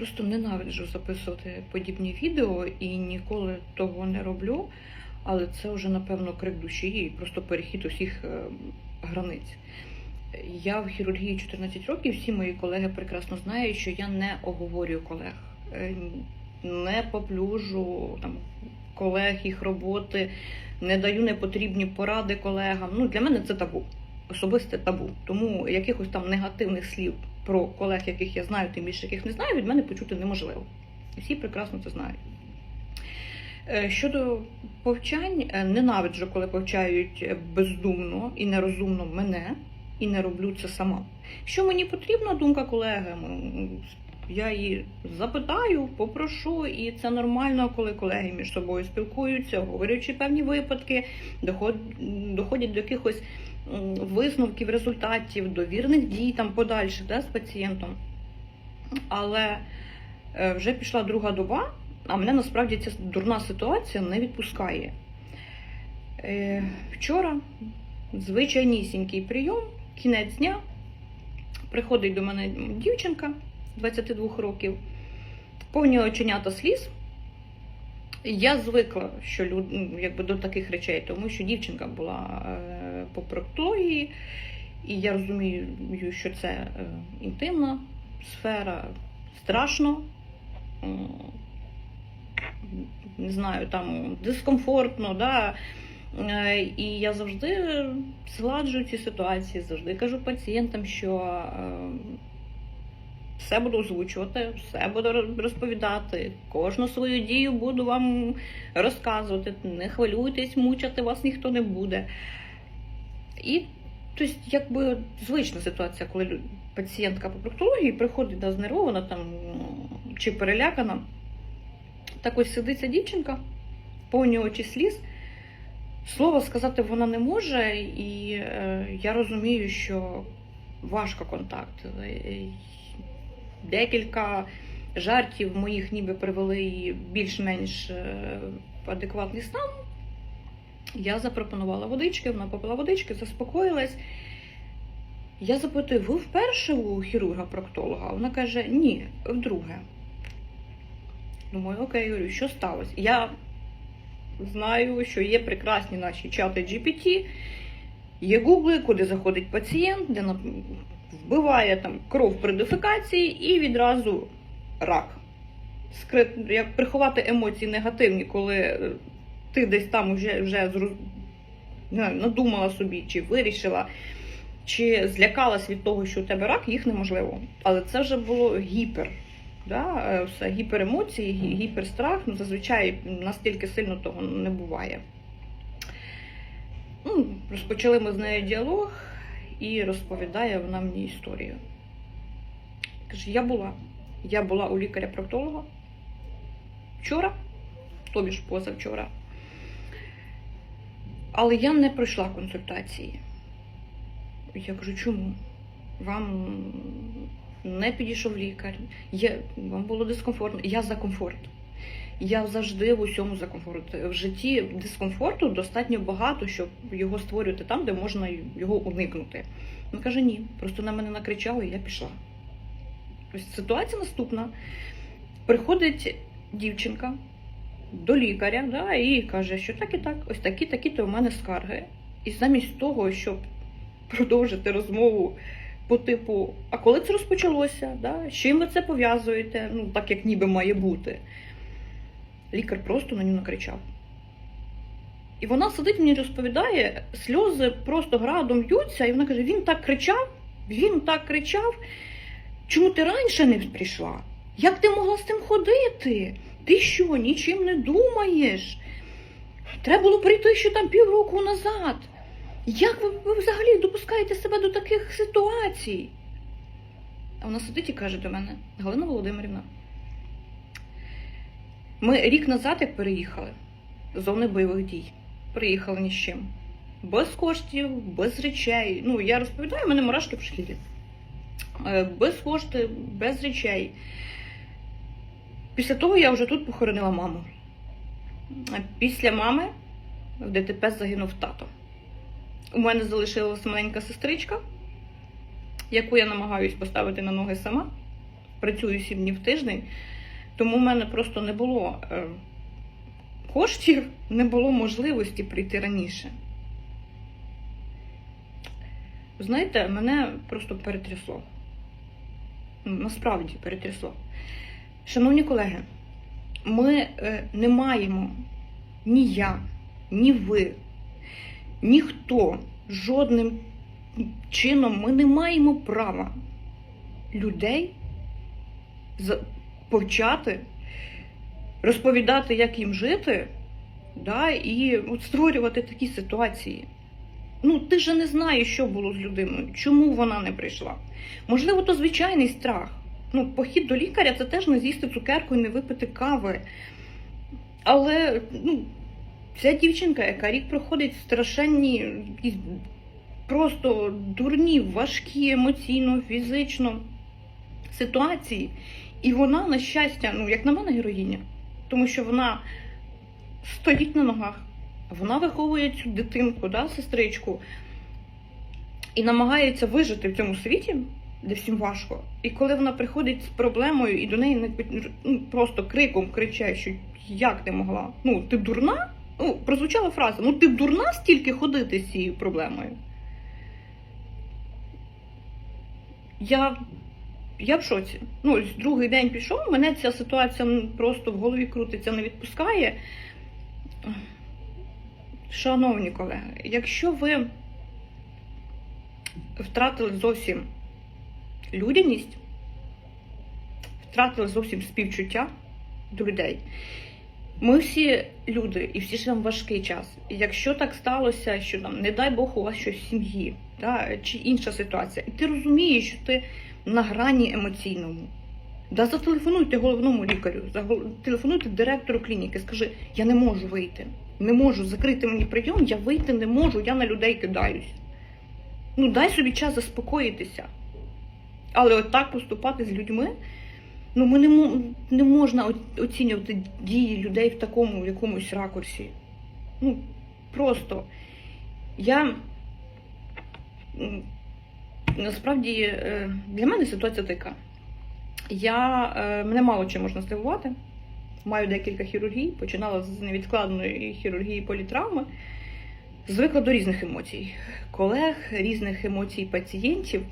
просто ненавиджу записувати подібні відео і ніколи того не роблю. Але це вже, напевно, крик душі і просто перехід усіх е, границь. Я в хірургії 14 років, всі мої колеги прекрасно знають, що я не оговорюю колег, е, не поплюжу там, колег, їх роботи, не даю непотрібні поради колегам. Ну, для мене це табу, особисте табу. Тому якихось там негативних слів про колег, яких я знаю, тим більше яких не знаю, від мене почути неможливо. Всі прекрасно це знають. Е, Щодо повчань, е, ненавиджу, коли повчають бездумно і нерозумно мене, і не роблю це сама. Що мені потрібна думка колеги? Я її запитаю, попрошу, і це нормально, коли колеги між собою спілкуються, говорячи певні випадки, доходять до якихось висновків, результатів, до вірних дій там подальших да, з пацієнтом. Але е, вже пішла друга доба, а мене насправді ця дурна ситуація не відпускає. Е, Вчора звичайнісінький прийом, кінець дня. Приходить до мене дівчинка 22 років, повні оченята сліз. Я звикла що люд, ну, якби до таких речей, тому що дівчинка була е, по проктології, і я розумію, що це е, інтимна сфера, страшно. м, Не знаю, там дискомфортно, да. Е, І я завжди згладжую ці ситуації, завжди кажу пацієнтам, що е, все буду озвучувати, все буду розповідати, кожну свою дію буду вам розказувати. Не хвилюйтесь, мучати вас ніхто не буде. І тобто, якби звична ситуація, коли пацієнтка по проктології приходить да, знервована там чи перелякана. Так ось сидиться дівчинка, повні очі сліз. Слова сказати вона не може, і е, я розумію, що важко контакт. Декілька жартів моїх ніби привели більш-менш е, адекватний стан. Я запропонувала водички, вона попила водички, заспокоїлась. Я запитую, ви вперше у хірурга-проктолога? Вона каже, ні, вдруге. Думаю, окей, говорю, що сталося? Я знаю, що є прекрасні наші чати GPT, є гугли, куди заходить пацієнт, де вбиває там кров при дефекації і відразу рак. Скрит, як приховати емоції негативні, коли е, ти десь там вже, вже не знаю, надумала собі, чи вирішила, чи злякалась від того, що у тебе рак, їх неможливо. Але це вже було гіпер. Да? е, Все, гіперемоції, гі- гіперстрах, ну, зазвичай настільки сильно того не буває. Ну, розпочали ми з нею діалог і розповідає вона мені історію. Каже, я була. Я була у лікаря-проктолога вчора, тобі ж позавчора. Але я не пройшла консультації. Я кажу, чому? Вам не підійшов лікар, я, вам було дискомфортно. Я за комфорт. Я завжди в усьому за комфорт. В житті дискомфорту достатньо багато, щоб його створювати там, де можна його уникнути. Він каже, ні, просто на мене накричали, і я пішла. Ось ситуація наступна. Приходить дівчинка до лікаря да, і каже, що так і так, ось такі, такі то в мене скарги. І замість того, щоб продовжити розмову по типу, а коли це розпочалося? Да? З чим ви це пов'язуєте? Ну, так як ніби має бути. Лікар просто на нього накричав. І вона сидить мені розповідає, сльози просто градом б'ються, і вона каже: він так кричав, він так кричав. Чому ти раніше не прийшла? Як ти могла з тим ходити? Ти що, нічим не думаєш? Треба було прийти ще там півроку назад. Як ви, ви взагалі допускаєте себе до таких ситуацій? А вона сидить і каже до мене, Галина Володимирівна, ми рік назад, як переїхали з зони бойових дій, приїхали ні з чим. Без коштів, без речей. Ну, я розповідаю, у мене мурашки в шкірі. Е, Без коштів, без речей. Після того я вже тут похоронила маму. Після мами в ДТП загинув тато. У мене залишилась маленька сестричка, яку я намагаюсь поставити на ноги сама. працюю 7 днів в тиждень, тому в мене просто не було е, коштів, не було можливості прийти раніше. Знаєте, мене просто перетрясло. Ну, Насправді перетрясло. Шановні колеги, ми е, не маємо ні я, ні ви, ніхто жодним чином ми не маємо права людей повчати, розповідати, як їм жити, да, і от створювати такі ситуації. Ну, ти же не знаєш, що було з людиною, чому вона не прийшла. Можливо, то звичайний страх. Ну, похід до лікаря це теж не з'їсти цукерку і не випити кави. Але ну, ця дівчинка, яка рік проходить страшенні, просто дурні, важкі емоційно, фізично ситуації. І вона, на щастя, ну, як на мене, героїня, тому що вона стоїть на ногах, вона виховує цю дитинку, да, сестричку, і намагається вижити в цьому світі, де всім важко. І коли вона приходить з проблемою і до неї не ну, просто криком кричать, що як ти могла? Ну, ти дурна? Ну, прозвучала фраза: ну ти дурна стільки ходити з цією проблемою. Я, я в шоці. Ну, ось другий день пішов, мене ця ситуація просто в голові крутиться, не відпускає. Шановні колеги, якщо ви втратили зовсім людяність, втратили зовсім співчуття до людей. Ми всі люди і всі живемо важкий час. І якщо так сталося, що там, не дай Бог, у вас щось в сім'ї, да, чи інша ситуація, і ти розумієш, що ти на грані емоційному. Да, зателефонуйте головному лікарю, телефонуйте директору клініки, скажи, я не можу вийти, не можу закрити мені прийом, я вийти не можу, я на людей кидаюсь. Ну, дай собі час заспокоїтися. Але от так поступати з людьми, ну ми не, не можна оцінювати дії людей в такому якомусь ракурсі. Ну, просто я насправді е, для мене ситуація така. Я, е, мене мало чим можна здивувати. Маю декілька хірургій, починала з невідкладної хірургії політравми. Звикла до різних емоцій колег, різних емоцій пацієнтів.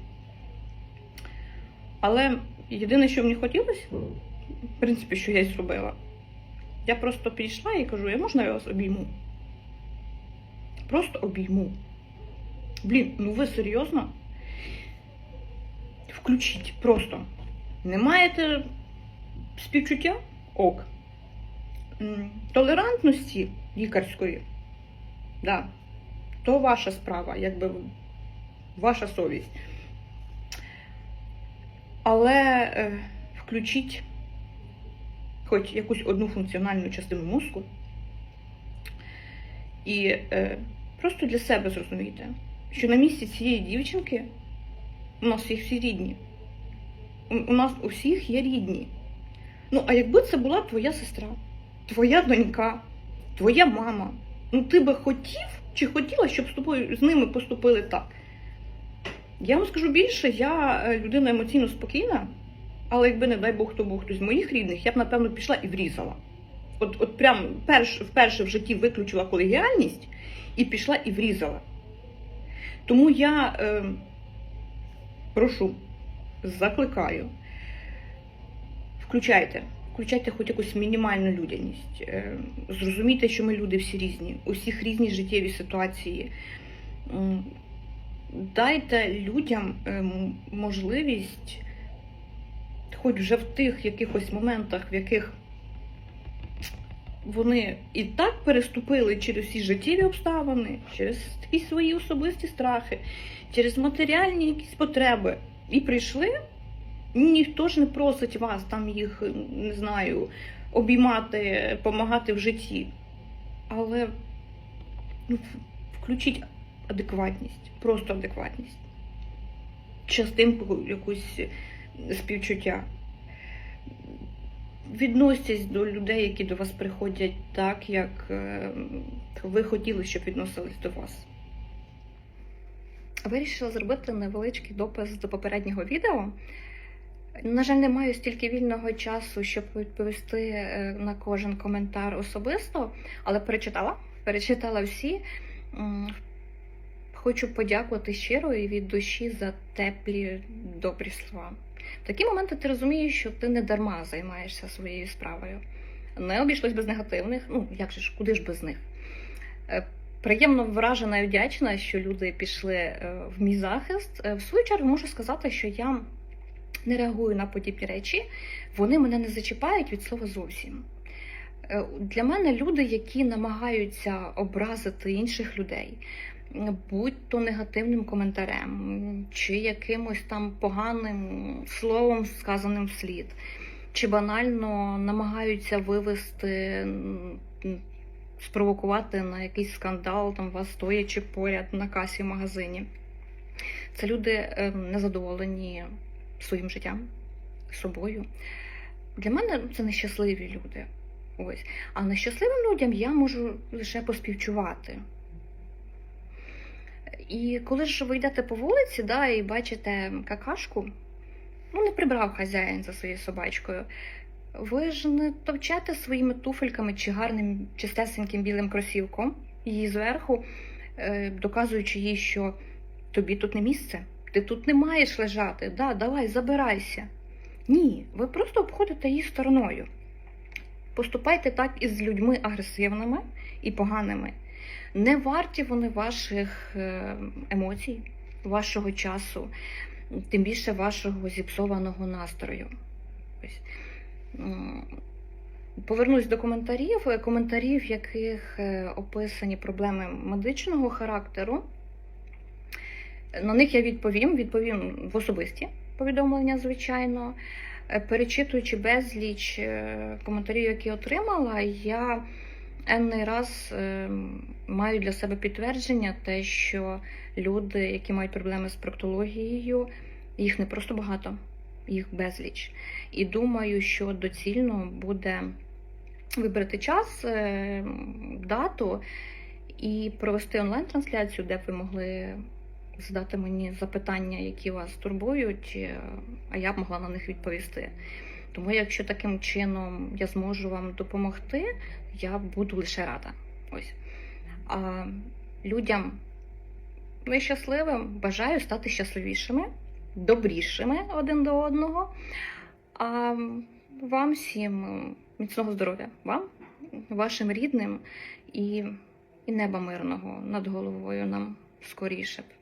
Але єдине, що мені хотілося, в принципі, що я й зробила, я просто підійшла і кажу, я можна я вас обійму? Просто обійму. Блін, ну ви серйозно? Включіть просто. Не маєте співчуття? Ок. Толерантності лікарської, да, то ваша справа, якби ваша совість. Але е, включіть хоч якусь одну функціональну частину мозку і е, просто для себе зрозумійте, що на місці цієї дівчинки у нас всіх всі рідні. У, нас у всіх є рідні. Ну, а якби це була твоя сестра, твоя донька, твоя мама, ну ти би хотів чи хотіла, щоб з тобою з ними поступили так? Я вам скажу більше, я е, людина емоційно спокійна, але якби, не дай Бог, то був хтось з моїх рідних, я б, напевно, пішла і врізала. От, от прям перш, вперше в житті виключила колегіальність і пішла і врізала. Тому я е, прошу, закликаю, включайте, включайте хоч якусь мінімальну людяність. Е, зрозумійте, що ми люди всі різні, у всіх різні життєві ситуації. Дайте людям ем, можливість, хоч вже в тих якихось моментах, в яких вони і так переступили через всі життєві обставини, через такі свої особисті страхи, через матеріальні якісь потреби, і прийшли. Ніхто ж не просить вас там їх, не знаю, обіймати, допомагати в житті. Але ну, включіть адекватність, просто адекватність. Частинку якусь співчуття. Відносьтесь до людей, які до вас приходять так, як е, ви хотіли, щоб відносились до вас. Вирішила зробити невеличкий допис до попереднього відео. На жаль, не маю стільки вільного часу, щоб відповісти е, на кожен коментар особисто, але перечитала, перечитала всі. Хочу подякувати щиро і від душі за теплі добрі слова. В такі моменти ти розумієш, що ти не дарма займаєшся своєю справою. Не обійшлось без негативних, ну як же ж, куди ж без них? Е, Приємно вражена і вдячна, що люди пішли е, в мій захист. Е, В свою чергу можу сказати, що я не реагую на подібні речі, вони мене не зачіпають від слова зовсім. Для мене люди, які намагаються образити інших людей, будь то негативним коментарем, чи якимось там поганим словом, сказаним вслід, чи банально намагаються вивести, спровокувати на якийсь скандал, там вас стоячи поряд на касі в магазині. Це люди е, незадоволені своїм життям, собою. Для мене це нещасливі люди. Ось. А нещасливим людям я можу лише поспівчувати. І коли ж ви йдете по вулиці, да, і бачите какашку, ну не прибрав хазяїн за своєю собачкою. Ви ж не товчете своїми туфельками чи гарним чистесеньким білим кросівком її зверху, е, доказуючи їй, що тобі тут не місце, ти тут не маєш лежати, да, давай, забирайся. Ні, ви просто обходите її стороною. Поступайте так із людьми агресивними і поганими. Не варті вони ваших е, емоцій, вашого часу, тим більше вашого зіпсованого настрою. Повернусь до коментарів, е, коментарів, в яких е, описані проблеми медичного характеру. На них я відповім, відповім в особисті повідомлення, звичайно. Перечитуючи безліч коментарів, які отримала, я енний раз е, маю для себе підтвердження, те, що люди, які мають проблеми з проктологією, їх не просто багато, їх безліч. І думаю, що доцільно буде вибрати час, е, дату і провести онлайн-трансляцію, де б ви могли задати мені запитання, які вас турбують, е, а я б могла на них відповісти. Тому, якщо таким чином я зможу вам допомогти, я буду лише рада. Ось. А людям нещасливим бажаю стати щасливішими, добрішими один до одного. А вам всім міцного здоров'я, вам, вашим рідним і, і неба мирного над головою нам скоріше б.